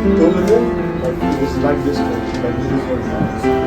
over there, like it was like this like this one.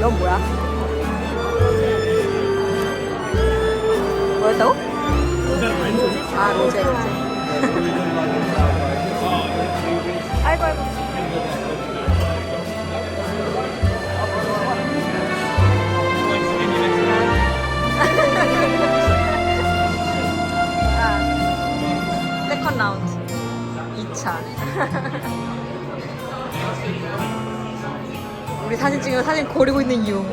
넌 뭐야? 뭐였다고? 아 로제 로제 아이고 아이고 아 라운드 2차 우리 사진 찍으면 사진 고르고 있는 이유.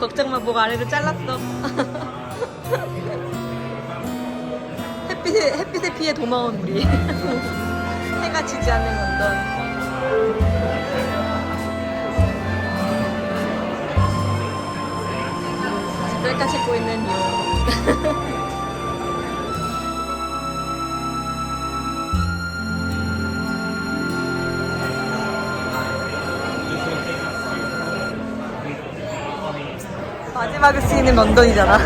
걱정 마 뭐가 아래를 잘랐어. 햇빛에, 햇빛에 피해 도마온 우리. 해가 지지 않는 런던 뺄까 씻고 있는 이유 마지막에 쓰이는 런던이잖아.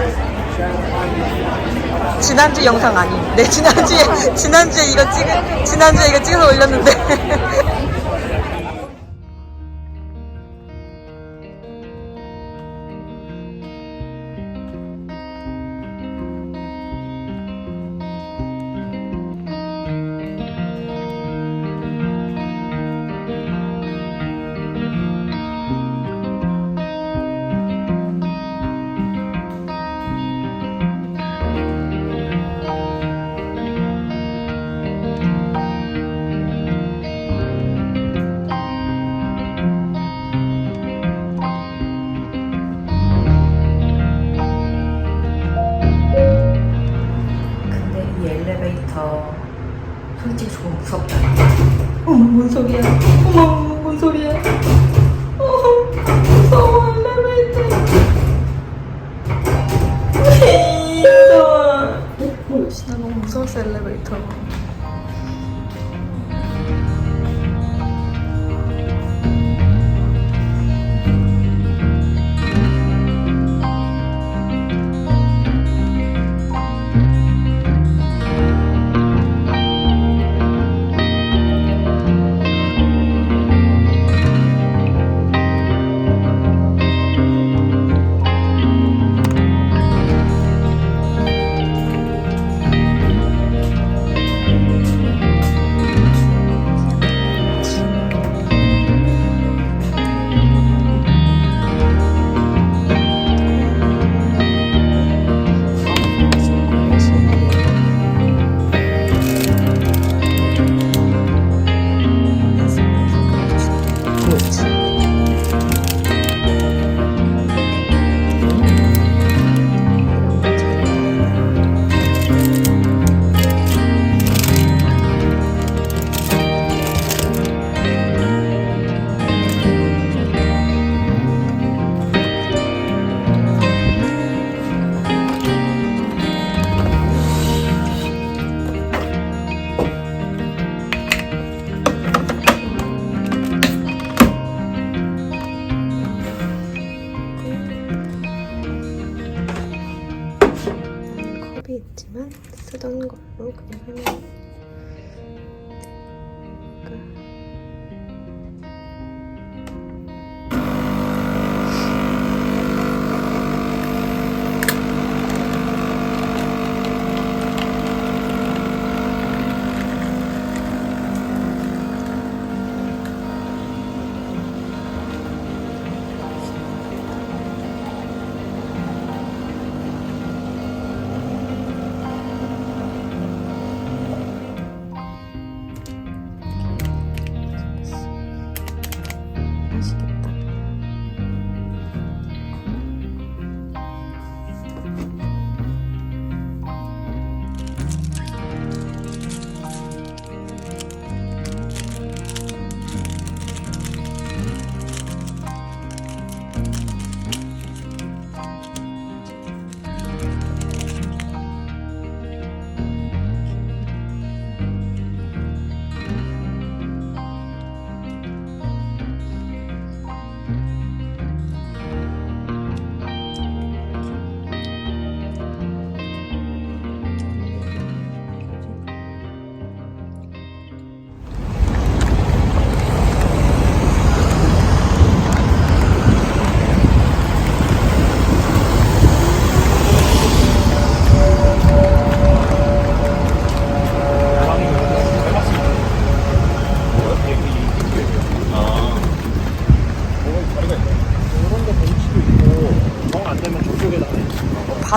지난주 영상 아님. 네, 지난주에, 지난주에 이거 찍은, 지난주에 이거 찍어서 올렸는데.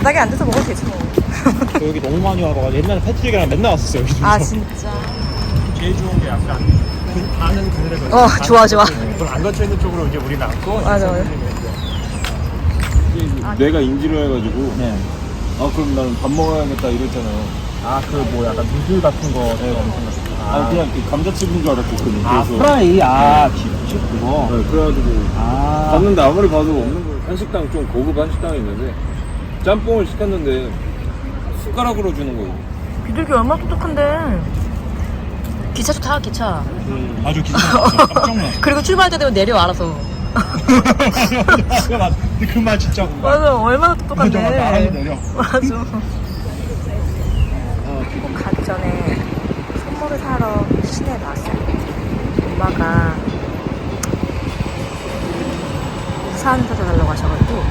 바닥에 앉아서 먹어도 되지 뭐. 저 여기 너무 많이 와봐가지고 옛날에 패트릭이랑 맨날 왔었어요. 여기 아. 진짜. 제일 좋은 게 약간 그, 반은 그늘에 걸쳐. 어, 좋아, 좋아. 그걸 안 걸쳐 있는 쪽으로 이제 우리는 앉고. 맞아, 맞아. 내가 인지로 해가지고 네. 아 그럼 나는 밥 먹어야겠다 이랬잖아요. 아그 뭐 약간 누들 같은 거. 네, 아, 그냥 그 감자칩인 줄 알았거든요. 아 그래서 프라이 아 칩, 칩 그거. 네, 그래가지고 아. 봤는데 아무리 봐도 없는 거예요. 한식당 좀 고급 한식당이 있는데 짬뽕을 시켰는데 숟가락으로 주는 거예요. 비둘기 얼마나 똑똑한데. 기차도 타 기차. 음, 아주. 깜짝 놀랐어. 그리고 출발할 때 되면 내려 알아서. 그 말, 그말 진짜. 맞아 얼마나 똑똑한데. 맞아, 맞아. 알아서 내려. 맞아. 꼭 가기 전에 선물을 사러 시내에 나왔어요. 엄마가 우산 사달라고 하셔가지고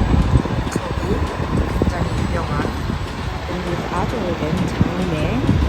아주 맨 장림에